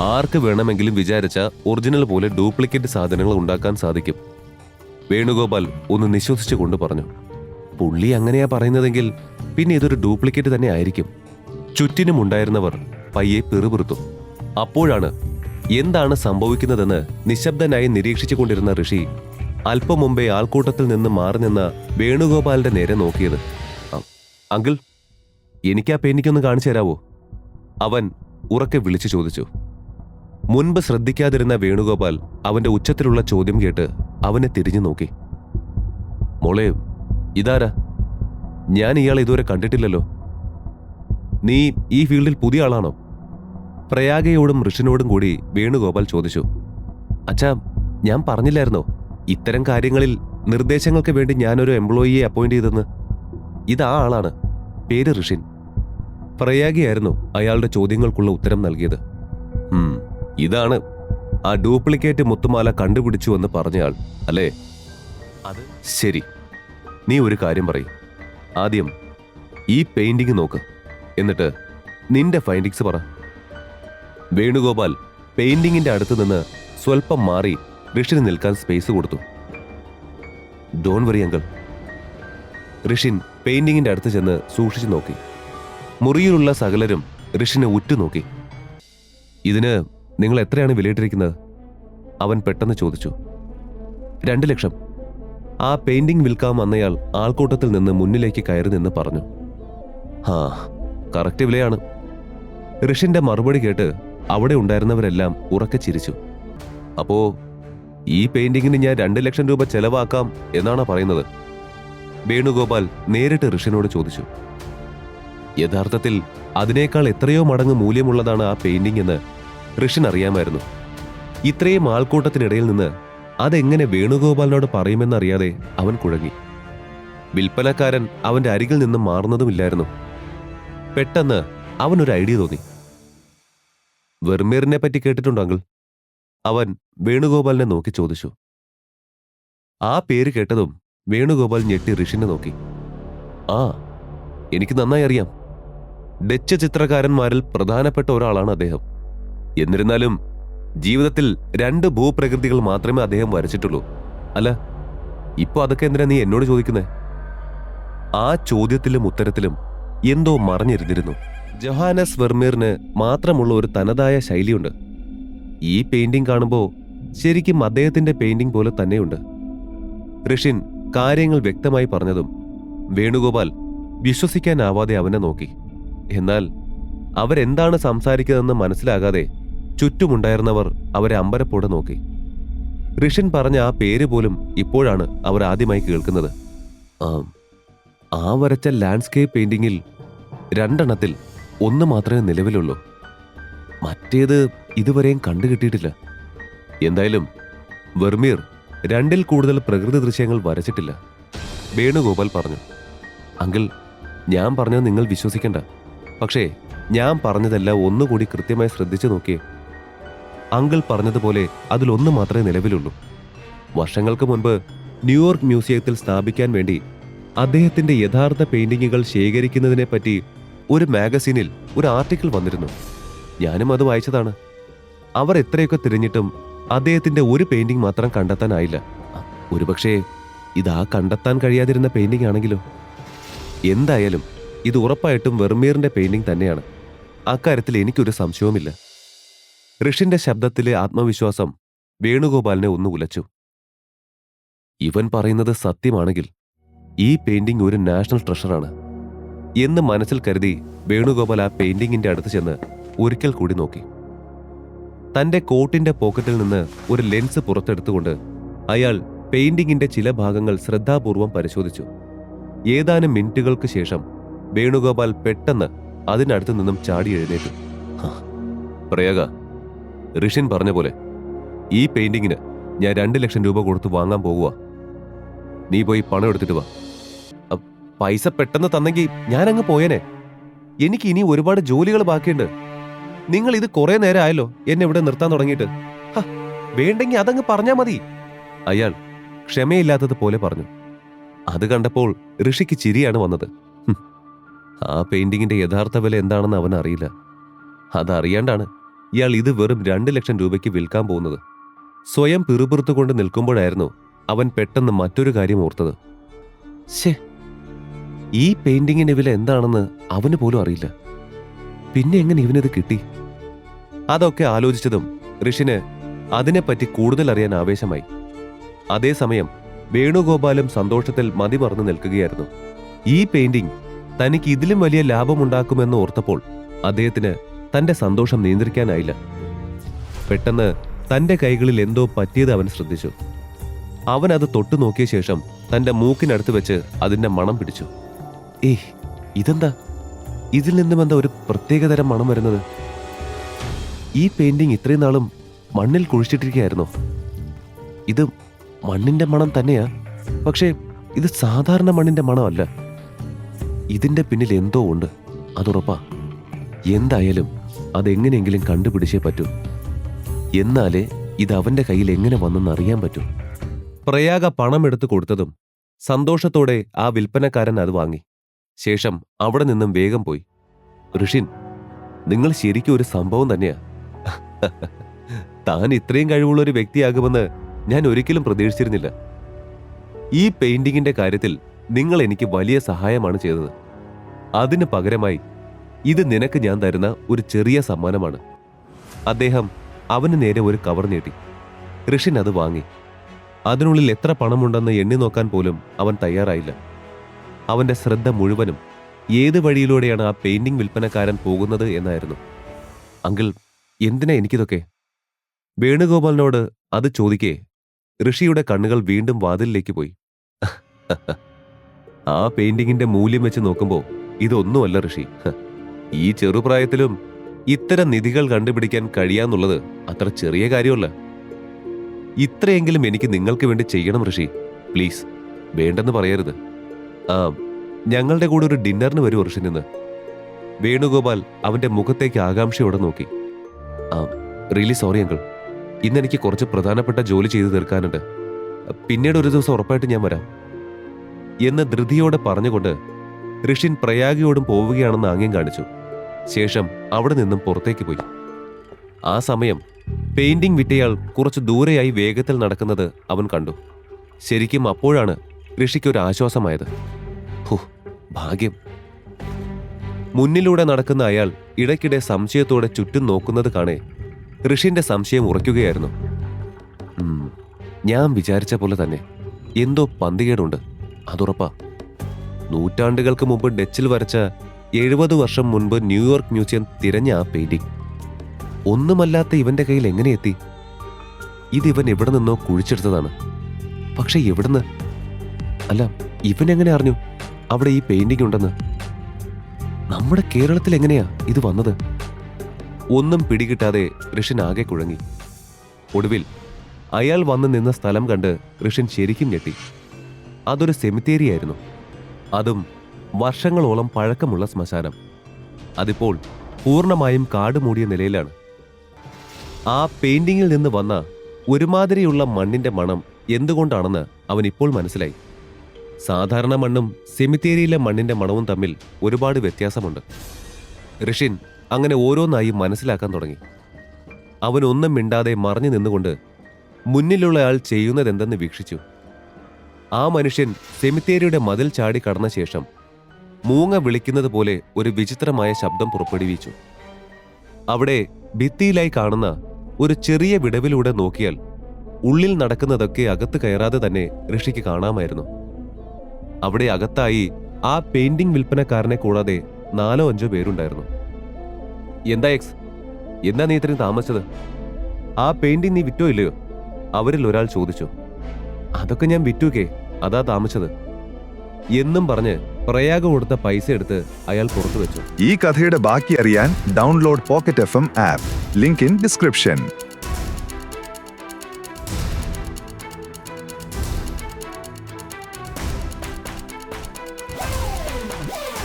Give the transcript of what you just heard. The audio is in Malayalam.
ആർക്ക് വേണമെങ്കിലും വിചാരിച്ച ഒറിജിനൽ പോലെ ഡ്യൂപ്ലിക്കേറ്റ് സാധനങ്ങൾ ഉണ്ടാക്കാൻ സാധിക്കും. വേണുഗോപാൽ ഒന്ന് നിശ്വസിച്ചു കൊണ്ട് പറഞ്ഞു. പുള്ളി അങ്ങനെയാ പറയുന്നതെങ്കിൽ പിന്നെ ഇതൊരു ഡ്യൂപ്ലിക്കേറ്റ് തന്നെ ആയിരിക്കും. ചുറ്റിനും ഉണ്ടായിരുന്നവർ പയ്യെ പിറുപിറുത്തു. അപ്പോഴാണ് എന്താണ് സംഭവിക്കുന്നതെന്ന് നിശബ്ദനായി നിരീക്ഷിച്ചു കൊണ്ടിരുന്ന ഋഷി അല്പം മുമ്പേ ആൾക്കൂട്ടത്തിൽ നിന്ന് മാറി നിന്ന വേണുഗോപാലിന്റെ നേരെ നോക്കിയത്. അങ്കിൾ എനിക്കാ പേനിക്കൊന്ന് കാണിച്ചു തരാവോ? അവൻ ഉറക്കെ വിളിച്ചു ചോദിച്ചു. മുൻപ് ശ്രദ്ധിക്കാതിരുന്ന വേണുഗോപാൽ അവന്റെ ഉച്ചത്തിലുള്ള ചോദ്യം കേട്ട് അവനെ തിരിഞ്ഞു നോക്കി. മോളെ ഇതാരാ? ഞാൻ ഇയാളെ ഇതുവരെ കണ്ടിട്ടില്ലല്ലോ. നീ ഈ ഫീൽഡിൽ പുതിയ ആളാണോ? പ്രയാഗയോടും ഋഷിനോടും കൂടി വേണുഗോപാൽ ചോദിച്ചു. അച്ഛാ ഞാൻ പറഞ്ഞില്ലായിരുന്നോ? ഇത്തരം കാര്യങ്ങളിൽ നിർദ്ദേശങ്ങൾക്ക് വേണ്ടി ഞാനൊരു എംപ്ലോയിയെ അപ്പോയിന്റ് ചെയ്തെന്ന്? ഇത് ആ ആളാണ്. പേര് ഋഷിൻ. പ്രയാഗിയായിരുന്നു അയാളുടെ ചോദ്യങ്ങൾക്കുള്ള ഉത്തരം നൽകിയത്. ഇതാണ് ആ ഡ്യൂപ്ലിക്കേറ്റ് മുത്തുമാല കണ്ടുപിടിച്ചു എന്ന് പറഞ്ഞയാൾ അല്ലേ? അത് ശരി. നീ ഒരു കാര്യം പറയും. ആദ്യം ഈ പെയിന്റിംഗ് നോക്ക്. എന്നിട്ട് നിന്റെ ഫൈൻഡിങ്സ് പറ. വേണുഗോപാൽ പെയിന്റിങ്ങിന്റെ അടുത്ത് നിന്ന് സ്വല്പം മാറി ഋഷിന് നിൽക്കാൻ സ്പേസ് കൊടുത്തു. Don't worry uncle. ഋഷിൻ പെയിന്റിങ്ങിന്റെ അടുത്ത് ചെന്ന് സൂക്ഷിച്ചു നോക്കി. മുറിയിലുള്ള സകലരും ഋഷിനെ ഉറ്റുനോക്കി. ഇതിന് നിങ്ങൾ എത്രയാണ് വിലയിട്ടിരിക്കുന്നത്? അവൻ പെട്ടെന്ന് ചോദിച്ചു. രണ്ട് ലക്ഷം. ആ പെയിന്റിംഗ് വിൽക്കാൻ വന്നയാൾ ആൾക്കൂട്ടത്തിൽ നിന്ന് മുന്നിലേക്ക് കയറി നിന്ന് പറഞ്ഞു. ആ കറക്റ്റ് വിലയാണ്. ഋഷിന്റെ മറുപടി കേട്ട് അവിടെ ഉണ്ടായിരുന്നവരെല്ലാം ഉറക്കെ ചിരിച്ചു. അപ്പോ ഈ പെയിന്റിങ്ങിന് ഞാൻ രണ്ട് ലക്ഷം രൂപ ചെലവാക്കാം എന്നാണ് പറയുന്നത്? വേണുഗോപാൽ നേരിട്ട് ഋഷിനോട് ചോദിച്ചു. യഥാർത്ഥത്തിൽ അതിനേക്കാൾ എത്രയോ മടങ്ങ് മൂല്യമുള്ളതാണ് ആ പെയിന്റിംഗ് എന്ന് ഋഷിൻ അറിയാമായിരുന്നു ഇത്രയും ആൾക്കൂട്ടത്തിനിടയിൽ നിന്ന് അതെങ്ങനെ വേണുഗോപാലിനോട് പറയുമെന്നറിയാതെ അവൻ കുഴങ്ങി. വിൽപ്പനക്കാരൻ അവന്റെ അരികിൽ നിന്ന് മാറുന്നതുമില്ലായിരുന്നു. പെട്ടെന്ന് അവനൊരു ഐഡിയ തോന്നി. വെർമീറിനെ പറ്റി കേട്ടിട്ടുണ്ടോ അവൻ വേണുഗോപാലിനെ നോക്കി ചോദിച്ചു. ആ പേര് കേട്ടതും വേണുഗോപാൽ ഞെട്ടി ഋഷിനെ നോക്കി. ആ എനിക്ക് നന്നായി അറിയാം. ഡച്ച് ചിത്രകാരന്മാരിൽ പ്രധാനപ്പെട്ട ഒരാളാണ് അദ്ദേഹം. എന്നിരുന്നാലും ജീവിതത്തിൽ രണ്ട് ഭൂപ്രകൃതികൾ മാത്രമേ അദ്ദേഹം വരച്ചിട്ടുള്ളൂ. അല്ല ഇപ്പൊ അതൊക്കെ എന്തിനാ നീ എന്നോട് ചോദിക്കുന്നേ? ആ ചോദ്യത്തിലും ഉത്തരത്തിലും എന്തോ മറഞ്ഞിരുന്നിരുന്നു. ജൊഹാനസ് വെർമീറിന് മാത്രമുള്ള ഒരു തനതായ ശൈലിയുണ്ട്. ഈ പെയിന്റിംഗ് കാണുമ്പോൾ ശരിക്കും അദ്ദേഹത്തിന്റെ പെയിന്റിംഗ് പോലെ തന്നെയുണ്ട്. ഋഷിൻ കാര്യങ്ങൾ വ്യക്തമായി പറഞ്ഞതും വേണുഗോപാൽ വിശ്വസിക്കാനാവാതെ അവനെ നോക്കി. എന്നാൽ അവരെന്താണ് സംസാരിക്കുന്നതെന്ന് മനസ്സിലാകാതെ ചുറ്റുമുണ്ടായിരുന്നവർ അവരെ അമ്പരപ്പോടെ നോക്കി. ഋഷിൻ പറഞ്ഞ ആ പേര് പോലും ഇപ്പോഴാണ് അവർ ആദ്യമായി കേൾക്കുന്നത്. ആ വരച്ച ലാൻഡ്സ്കേപ്പ് പെയിന്റിങ്ങിൽ രണ്ടെണ്ണത്തിൽ ഒന്ന് മാത്രമേ നിലവിലുള്ളൂ. മറ്റേത് ഇതുവരെയും കണ്ടുകിട്ടിയിട്ടില്ല. എന്തായാലും വെർമീർ രണ്ടിൽ കൂടുതൽ പ്രകൃതി ദൃശ്യങ്ങൾ വരച്ചിട്ടില്ല വേണുഗോപാൽ പറഞ്ഞു. അങ്കിൾ ഞാൻ പറഞ്ഞത് നിങ്ങൾ വിശ്വസിക്കണ്ട. പക്ഷേ ഞാൻ പറഞ്ഞതെല്ലാം ഒന്നുകൂടി കൃത്യമായി ശ്രദ്ധിച്ചു നോക്കിയേ അങ്കിൾ പറഞ്ഞതുപോലെ അതിലൊന്ന് മാത്രമേ നിലവിലുള്ളൂ. വർഷങ്ങൾക്ക് മുൻപ് ന്യൂയോർക്ക് മ്യൂസിയത്തിൽ സ്ഥാപിക്കാൻ വേണ്ടി അദ്ദേഹത്തിന്റെ യഥാർത്ഥ പെയിന്റിങ്ങുകൾ ശേഖരിക്കുന്നതിനെ പറ്റി ഒരു മാഗസീനിൽ ഒരു ആർട്ടിക്കിൾ വന്നിരുന്നു. ഞാനും അത് വായിച്ചതാണ്. അവർ എത്രയൊക്കെ തിരഞ്ഞിട്ടും അദ്ദേഹത്തിന്റെ ഒരു പെയിന്റിംഗ് മാത്രം കണ്ടെത്താനായില്ല. ഒരുപക്ഷേ ഇതാ കണ്ടെത്താൻ കഴിയാതിരുന്ന പെയിന്റിംഗ് ആണെങ്കിലോ? എന്തായാലും ഇത് ഉറപ്പായിട്ടും വെർമീറിന്റെ പെയിന്റിംഗ് തന്നെയാണ്. അക്കാര്യത്തിൽ എനിക്കൊരു സംശയവുമില്ല. ഋഷിന്റെ ശബ്ദത്തിലെ ആത്മവിശ്വാസം വേണുഗോപാലിനെ ഒന്ന് ഉലച്ചു. ഇവൻ പറയുന്നത് സത്യമാണെങ്കിൽ ഈ പെയിന്റിംഗ് ഒരു നാഷണൽ ട്രഷറാണ് എന്ന് മനസ്സിൽ കരുതി വേണുഗോപാൽ ആ പെയിന്റിങ്ങിന്റെ അടുത്ത് ചെന്ന് ഒരിക്കൽ കൂടി നോക്കി. തന്റെ കോട്ടിന്റെ പോക്കറ്റിൽ നിന്ന് ഒരു ലെൻസ് പുറത്തെടുത്തുകൊണ്ട് അയാൾ പെയിന്റിങ്ങിന്റെ ചില ഭാഗങ്ങൾ ശ്രദ്ധാപൂർവം പരിശോധിച്ചു. ഏതാനും മിനിറ്റുകൾക്ക് ശേഷം വേണുഗോപാൽ പെട്ടെന്ന് അതിനടുത്തു നിന്നും ചാടി എഴുന്നേറ്റു. പ്രയോഗ ഋഷിൻ പറഞ്ഞ പോലെ ഈ പെയിന്റിങ്ങിന് ഞാൻ രണ്ട് ലക്ഷം രൂപ കൊടുത്ത് വാങ്ങാൻ പോകുക നീ പോയി പണം എടുത്തിട്ട് വാ. പൈസ പെട്ടെന്ന് തന്നെങ്കിൽ ഞാനങ്ങ് പോയേനെ. എനിക്ക് ഇനി ഒരുപാട് ജോലികൾ ബാക്കിയുണ്ട്. നിങ്ങൾ ഇത് കുറെ നേരം ആയല്ലോ എന്നെ ഇവിടെ നിർത്താൻ തുടങ്ങിയിട്ട്. വേണ്ടെങ്കിൽ വേണ്ടെങ്കി അതങ്ങ് പറഞ്ഞാ മതി. അയാൾ ക്ഷമയില്ലാത്തത് പോലെ പറഞ്ഞു. അത് കണ്ടപ്പോൾ ഋഷിക്ക് ചിരിയാണ് വന്നത്. ആ പെയിന്റിങ്ങിന്റെ യഥാർത്ഥ വില എന്താണെന്ന് അവൻ അറിയില്ല അതറിയാണ്ടാണ് ഇയാൾ ഇത് വെറും രണ്ട് ലക്ഷം രൂപയ്ക്ക് വിൽക്കാൻ പോകുന്നത്. സ്വയം പിറുപിറുത്തുകൊണ്ട് നിൽക്കുമ്പോഴായിരുന്നു അവൻ പെട്ടെന്ന് മറ്റൊരു കാര്യം ഓർത്തത്. ശേ ഈ പെയിന്റിങ്ങിന്റെ വില എന്താണെന്ന് അവന് പോലും അറിയില്ല. പിന്നെ എങ്ങനെ ഇവനത് കിട്ടി? അതൊക്കെ ആലോചിച്ചതും ഋഷിന് അതിനെപ്പറ്റി കൂടുതൽ അറിയാൻ ആവേശമായി. അതേസമയം വേണുഗോപാലും സന്തോഷത്തിൽ മതി പറഞ്ഞു നിൽക്കുകയായിരുന്നു. ഈ പെയിന്റിംഗ് തനിക്ക് ഇതിലും വലിയ ലാഭമുണ്ടാക്കുമെന്ന് ഓർത്തപ്പോൾ അദ്ദേഹത്തിന് തന്റെ സന്തോഷം നിയന്ത്രിക്കാനായില്ല. പെട്ടെന്ന് തന്റെ കൈകളിൽ എന്തോ പറ്റിയത് അവൻ ശ്രദ്ധിച്ചു. അവൻ അത് തൊട്ടു നോക്കിയ ശേഷം തന്റെ മൂക്കിനടുത്ത് വെച്ച് അതിന്റെ മണം പിടിച്ചു. ഏയ് ഇതെന്താ? ഇതിൽ നിന്നും എന്താ ഒരു പ്രത്യേകതരം മണം വരുന്നത്? ഈ പെയിന്റിംഗ് ഇത്രയും നാളും മണ്ണിൽ കുഴിച്ചിട്ടിരിക്കുകയായിരുന്നോ? ഇത് മണ്ണിന്റെ മണം തന്നെയാ. പക്ഷേ ഇത് സാധാരണ മണ്ണിന്റെ മണമല്ല. ഇതിന്റെ പിന്നിൽ എന്തോ ഉണ്ട്. അതുറപ്പാ എന്തായാലും അതെങ്ങനെയെങ്കിലും കണ്ടുപിടിച്ചേ പറ്റൂ. എന്നാലേ ഇത് അവന്റെ കയ്യിൽ എങ്ങനെ വന്നെന്ന് അറിയാൻ പറ്റൂ. പ്രയാഗ പണമെടുത്തു കൊടുത്തതും സന്തോഷത്തോടെ ആ വിൽപ്പനക്കാരൻ അത് വാങ്ങി. ശേഷം അവിടെ നിന്നും വേഗം പോയി. ഋഷിൻ നിങ്ങൾ ശരിക്കും ഒരു സംഭവം തന്നെയാ. താൻ ഇത്രയും കഴിവുള്ള ഒരു വ്യക്തിയാകുമെന്ന് ഞാൻ ഒരിക്കലും പ്രതീക്ഷിച്ചിരുന്നില്ല. ഈ പെയിന്റിങ്ങിന്റെ കാര്യത്തിൽ നിങ്ങൾ എനിക്ക് വലിയ സഹായമാണ് ചെയ്തത്. അതിന് പകരമായി ഇത് നിനക്ക് ഞാൻ തരുന്ന ഒരു ചെറിയ സമ്മാനമാണ്. അദ്ദേഹം അവന് നേരെ ഒരു കവർ നീട്ടി. ഋഷിൻ അത് വാങ്ങി. അതിനുള്ളിൽ എത്ര പണമുണ്ടെന്ന് എണ്ണി നോക്കാൻ പോലും അവൻ തയ്യാറായില്ല. അവന്റെ ശ്രദ്ധ മുഴുവനും ഏത് വഴിയിലൂടെയാണ് ആ പെയിന്റിംഗ് വിൽപ്പനക്കാരൻ പോകുന്നത് എന്നായിരുന്നു. അങ്കിൾ എന്തിനാ എനിക്കിതൊക്കെ? വേണുഗോപാലിനോട് അത് ചോദിക്കേ. ഋഷിയുടെ കണ്ണുകൾ വീണ്ടും വാതിലിലേക്ക് പോയി. ആ പെയിന്റിങ്ങിന്റെ മൂല്യം വെച്ച് നോക്കുമ്പോൾ ഇതൊന്നുമല്ല ഋഷി. ഈ ചെറുപ്രായത്തിലും ഇത്തരം നിധികൾ കണ്ടുപിടിക്കാൻ കഴിയാന്നുള്ളത് അത്ര ചെറിയ കാര്യമല്ല. ഇത്രയെങ്കിലും എനിക്ക് നിങ്ങൾക്ക് വേണ്ടി ചെയ്യണം ഋഷി. പ്ലീസ് വേണ്ടെന്ന് പറയരുത്. ആ ഞങ്ങളുടെ കൂടെ ഒരു ഡിന്നറിന് വരും ഋഷി നിന്ന്. വേണുഗോപാൽ അവന്റെ മുഖത്തേക്ക് ആകാംക്ഷയോടെ നോക്കി. ആ റിയലി സോറി അങ്കിൾ. ഇന്ന് എനിക്ക് കുറച്ച് പ്രധാനപ്പെട്ട ജോലി ചെയ്തു തീർക്കാനുണ്ട്. പിന്നീട് ഒരു ദിവസം ഉറപ്പായിട്ട് ഞാൻ വരാം. എന്ന് ധൃതിയോടെ പറഞ്ഞുകൊണ്ട് ഋഷിൻ പ്രയാഗിയോടും പോവുകയാണെന്ന് ആംഗ്യം കാണിച്ചു. ശേഷം അവിടെ നിന്നും പുറത്തേക്ക് പോയി. ആ സമയം പെയിന്റിംഗ് വിറ്റയാൾ കുറച്ച് ദൂരെയായി വേഗത്തിൽ നടക്കുന്നത് അവൻ കണ്ടു. ശരിക്കും അപ്പോഴാണ് ഋഷിക്ക് ഒരു ആശ്വാസമായത്. ഭാഗ്യം. മുന്നിലൂടെ നടക്കുന്ന അയാൾ ഇടയ്ക്കിടെ സംശയത്തോടെ ചുറ്റും നോക്കുന്നത് കാണേ ഋഷിന്റെ സംശയം ഉറയ്ക്കുകയായിരുന്നു. ഞാൻ വിചാരിച്ച പോലെ തന്നെ. എന്തോ പന്തികേടുണ്ട്. അതുറപ്പാ. നൂറ്റാണ്ടുകൾക്ക് മുമ്പ് ഡച്ചിൽ വരച്ച എഴുപത് വർഷം മുൻപ് ന്യൂയോർക്ക് മ്യൂസിയം തിരഞ്ഞ ആ പെയിന്റിംഗ് ഒന്നുമല്ലാത്ത ഇവന്റെ കയ്യിൽ എങ്ങനെ എത്തി? ഇത് ഇവൻ എവിടെ നിന്നോ കുഴിച്ചെടുത്തതാണ്. പക്ഷെ എവിടുന്ന്? അല്ല ഇവൻ എങ്ങനെ അറിഞ്ഞു? അവിടെ ഈ പെയിന്റിംഗ് ഉണ്ടെന്ന്. നമ്മുടെ കേരളത്തിൽ എങ്ങനെയാ ഇത് വന്നത്? ഒന്നും പിടികിട്ടാതെ ഋഷൻ ആകെ കുഴങ്ങി. ഒടുവിൽ അയാൾ വന്ന് നിന്ന സ്ഥലം കണ്ട് ഋഷൻ ശരിക്കും ഞെട്ടി. അതൊരു സെമിത്തേരിയായിരുന്നു. അതും വർഷങ്ങളോളം പഴക്കമുള്ള ശ്മശാനം. അതിപ്പോൾ പൂർണമായും കാടുമൂടിയ നിലയിലാണ്. ആ പെയിന്റിങ്ങിൽ നിന്ന് വന്ന ഒരുമാതിരിയുള്ള മണ്ണിന്റെ മണം എന്തുകൊണ്ടാണെന്ന് അവൻ ഇപ്പോൾ മനസ്സിലായി. സാധാരണ മണ്ണും സെമിത്തേരിയിലെ മണ്ണിന്റെ മണവും തമ്മിൽ ഒരുപാട് വ്യത്യാസമുണ്ട്. ഋഷിൻ അങ്ങനെ ഓരോന്നായി മനസ്സിലാക്കാൻ തുടങ്ങി. അവനൊന്നും മിണ്ടാതെ മറഞ്ഞു നിന്നുകൊണ്ട് മുന്നിലുള്ളയാൾ ചെയ്യുന്നതെന്തെന്ന് വീക്ഷിച്ചു. ആ മനുഷ്യൻ സെമിത്തേരിയുടെ മതിൽ ചാടി കടന്ന ശേഷം മൂങ്ങ വിളിക്കുന്നത് പോലെ ഒരു വിചിത്രമായ ശബ്ദം പുറപ്പെടുവിച്ചു. അവിടെ ഭിത്തിയിലായി കാണുന്ന ഒരു ചെറിയ വിടവിലൂടെ നോക്കിയാൽ ഉള്ളിൽ നടക്കുന്നതൊക്കെ അകത്ത് കയറാതെ തന്നെ ഋഷിക്ക് കാണാമായിരുന്നു. അവിടെ അകത്തായി ആ പെയിന്റിംഗ് വിൽപ്പനക്കാരനെ കൂടാതെ നാലോ അഞ്ചോ പേരുണ്ടായിരുന്നു. എന്താ എക്സ്? എന്താ നീ ഇത്രയും താമസിച്ചത്? ആ പെയിന്റിംഗ് നീ വിറ്റോ ഇല്ലയോ? അവരിൽ ഒരാൾ ചോദിച്ചു. അതൊക്കെ ഞാൻ വിറ്റുകേ അതാ താമസിച്ചത്. എന്നും പറഞ്ഞ് പ്രയാഗ കൊടുത്ത പൈസ എടുത്ത് അയാൾ പുറത്തു വെച്ചു. ഈ കഥയുടെ ബാക്കി അറിയാൻ download pocket F app link in description